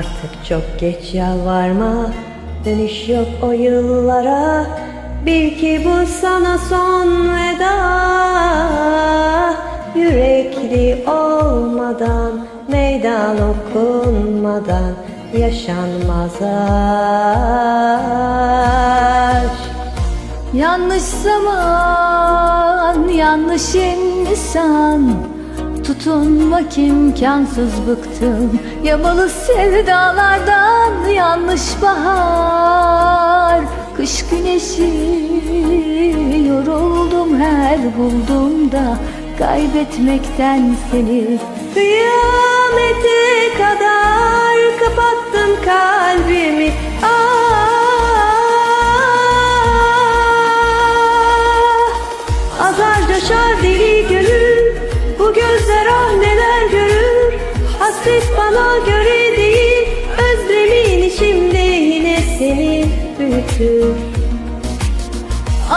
Artık çok geç yalvarma Dönüş yok o yıllara. Bil ki bu sana son veda. Yürekli olmadan Meydan okunmadan Yaşanmaz aşk Yanlış zaman, yanlış insan Tutunmak imkansız bıktım. Yamalı sevdalardan Yanlış bahar, kış güneşi Yoruldum her bulduğumda. Kaybetmekten seni Kıyamete kadar kapattım kalbimi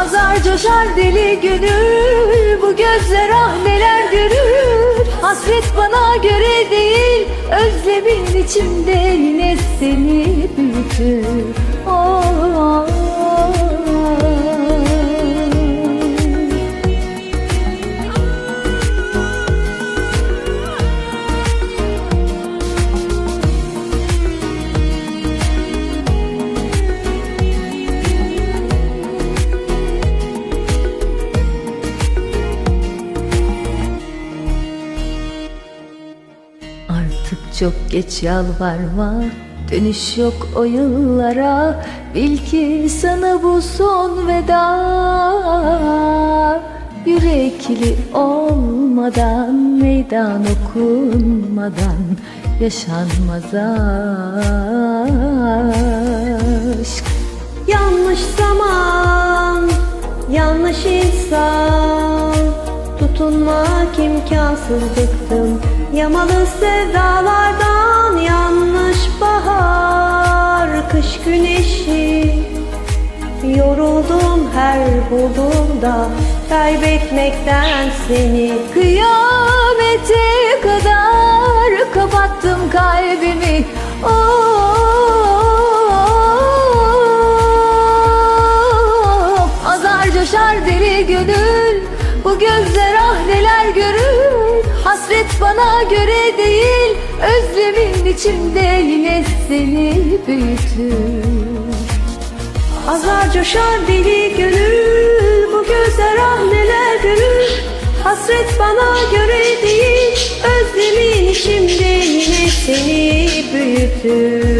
Azar coşar deli gönül Bu gözler ah neler görür. Hasret bana göre değil Özlemin içimde yine seni büyütür. Oh, oh, çok geç yalvarma. Dönüş yok o yıllara. Bil ki sana bu son veda. Yürekli olmadan Meydan okunmadan Yaşanmaz aşk. Yanlış zaman, yanlış insan. Tutunmak imkansız bıktım Yamalı sevdalardan Yanlış bahar, kış güneşi. Yoruldum her bulduğumda Kaybetmekten seni Kıyamete kadar kapattım kalbimi. Oh, azar coşar deli gönül Bu gözler Hasret bana göre değil Özlemin içimde yine seni büyütür. Azar coşar deli gönül Bu gözler ah neler görür. Hasret bana göre değil Özlemin içimde yine seni büyütür